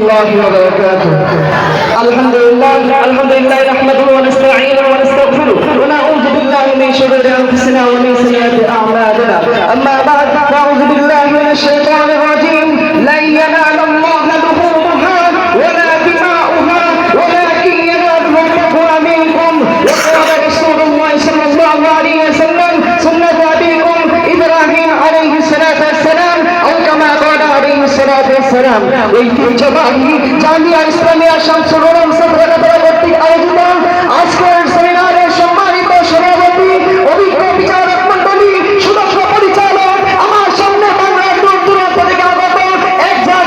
الله وبركاته الحمد لله الحمد لله نحمده ونستعينه ونستغفره ونعوذ সালাম এই জামাতি জামিয়া ইসলামিয়া শামসুল উলাম সদরকাতলা কর্তৃক আয়োজিত আজকের সেমিনারের সম্মানিত সভাপতি অভিজ্ঞ বিচারক মন্ডলী সুদক্ষ পরিচালক আমার সামনে বাংলার দূর দূরান্ত থেকে আগত এক ঝাঁক